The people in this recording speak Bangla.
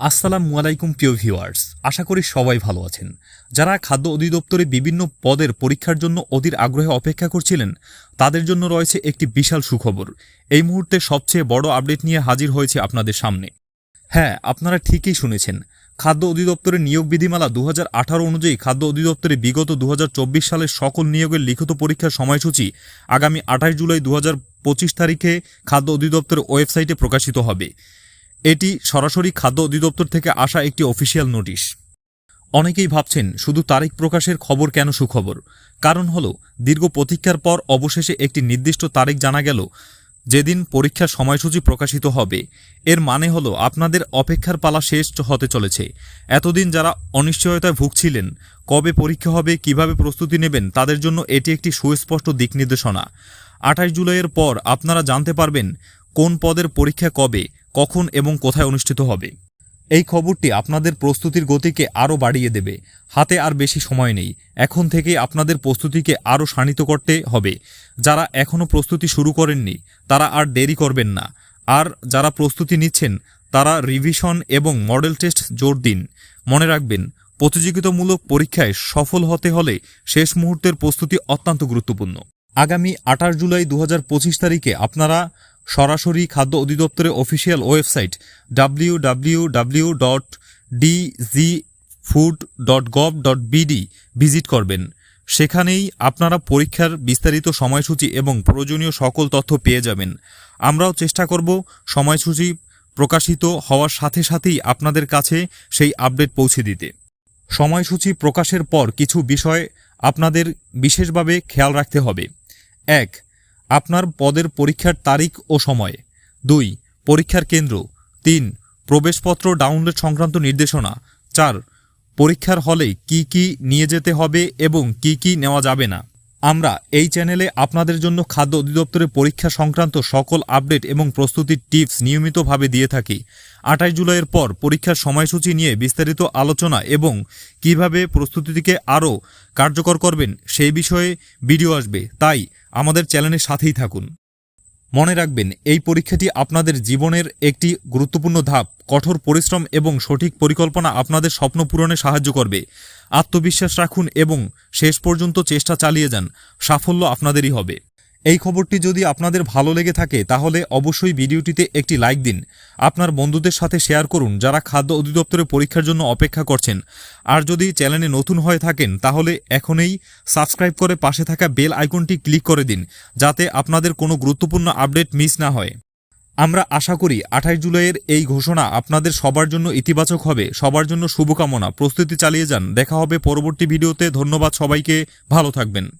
আসসালামু আলাইকুম, প্রিয় ভিউয়ার্স। আশা করি সবাই ভালো আছেন। যারা খাদ্য অধিদপ্তরে বিভিন্ন পদের পরীক্ষার জন্য অধীর আগ্রহে অপেক্ষা করছিলেন, তাদের জন্য রয়েছে একটি বিশাল সুখবর। এই মুহূর্তে সবচেয়ে বড় আপডেট নিয়ে হাজির হয়েছে আপনাদের সামনে। হ্যাঁ আপনারা ঠিকই শুনেছেন। খাদ্য অধিদপ্তরের নিয়োগ বিধিমালা দু হাজার আঠারো অনুযায়ী খাদ্য অধিদপ্তরে বিগত দু হাজার চব্বিশ সালের সকল নিয়োগের লিখিত পরীক্ষার সময়সূচি আগামী আঠাশ জুলাই দু পঁচিশ তারিখে খাদ্য অধিদপ্তরের ওয়েবসাইটে প্রকাশিত হবে। এটি সরাসরি খাদ্য অধিদপ্তর থেকে আসা একটি অফিসিয়াল নোটিশ। অনেকেই ভাবছেন, শুধু তারিখ প্রকাশের খবর কেন সুখবর? কারণ হল, দীর্ঘ প্রতীক্ষার পর অবশেষে একটি নির্দিষ্ট তারিখ জানা গেল, যেদিন পরীক্ষার সময়সূচি প্রকাশিত হবে। এর মানে হলো, আপনাদের অপেক্ষার পালা শেষ হতে চলেছে। এতদিন যারা অনিশ্চয়তায় ভুগছিলেন, কবে পরীক্ষা হবে, কীভাবে প্রস্তুতি নেবেন, তাদের জন্য এটি একটি সুস্পষ্ট দিক নির্দেশনা। আঠাশ জুলাইয়ের পর আপনারা জানতে পারবেন, কোন পদের পরীক্ষা কবে কখন এবং কোথায় অনুষ্ঠিত হবে? এই খবরটি আপনাদের প্রস্তুতির গতিকে আরও বাড়িয়ে দেবে। হাতে আর বেশি সময় নেই। এখন থেকে আপনাদের প্রস্তুতিকে আরও শানিত করতে হবে। যারা এখনও প্রস্তুতি শুরু করেননি, তারা আর দেরি করবেন না। আর যারা প্রস্তুতি নিচ্ছেন, তারা রিভিশন এবং মডেল টেস্ট জোর দিন। মনে রাখবেন, প্রতিযোগিতামূলক পরীক্ষায় সফল হতে হলে শেষ মুহূর্তের প্রস্তুতি অত্যন্ত গুরুত্বপূর্ণ। আগামী আঠাশ জুলাই দু হাজার পঁচিশ তারিখে আপনারা সরাসরি খাদ্য অধিদপ্তরের official website W W W dot food dot gov dot BD visit করবেন। সেখানেই আপনারা পরীক্ষার বিস্তারিত সময়সূচি এবং প্রয়োজনীয় সকল তথ্য পেয়ে যাবেন। আমরাও চেষ্টা করব সময়সূচি প্রকাশিত হওয়ার সাথে সাথেই আপনাদের কাছে সেই আপডেট পৌঁছে দিতে। সময়সূচি প্রকাশের পর কিছু বিষয় আপনাদের বিশেষভাবে খেয়াল রাখতে হবে। এক আপনার পদের পরীক্ষার তারিখ ও সময়। দুই, পরীক্ষার কেন্দ্র। তিন, প্রবেশপত্র ডাউনলোড সংক্রান্ত নির্দেশনা। চার, পরীক্ষার হলে কি কি নিয়ে যেতে হবে এবং কি কি নেওয়া যাবে না। আমরা এই চ্যানেলে আপনাদের জন্য খাদ্য অধিদপ্তরের পরীক্ষা সংক্রান্ত সকল আপডেট এবং প্রস্তুতির টিপস নিয়মিতভাবে দিয়ে থাকি। আঠাশ জুলাইয়ের পর পরীক্ষার সময়সূচি নিয়ে বিস্তারিত আলোচনা এবং কীভাবে প্রস্তুতিটিকে আরও কার্যকর করবেন সেই বিষয়ে ভিডিও আসবে। তাই আমাদের চ্যানেলের সাথেই থাকুন। মনে রাখবেন, এই পরীক্ষাটি আপনাদের জীবনের একটি গুরুত্বপূর্ণ ধাপ। কঠোর পরিশ্রম এবং সঠিক পরিকল্পনা আপনাদের স্বপ্ন পূরণে সাহায্য করবে। আত্মবিশ্বাস রাখুন এবং শেষ পর্যন্ত চেষ্টা চালিয়ে যান। সাফল্য আপনাদেরই হবে। এই খবরটি যদি আপনাদের ভালো লেগে থাকে, তাহলে অবশ্যই ভিডিওটিতে একটি লাইক দিন। আপনার বন্ধুদের সাথে শেয়ার করুন, যারা খাদ্য অধিদপ্তরে পরীক্ষার জন্য অপেক্ষা করছেন। আর যদি চ্যানেলে নতুন হয়ে থাকেন, তাহলে এখনই সাবস্ক্রাইব করে পাশে থাকা বেল আইকনটি ক্লিক করে দিন, যাতে আপনাদের কোনো গুরুত্বপূর্ণ আপডেট মিস না হয়। আমরা আশা করি আঠাশ জুলাইয়ের এই ঘোষণা আপনাদের সবার জন্য ইতিবাচক হবে। সবার জন্য শুভকামনা। প্রস্তুতি চালিয়ে যান। দেখা হবে পরবর্তী ভিডিওতে। ধন্যবাদ সবাইকে। ভালো থাকবেন।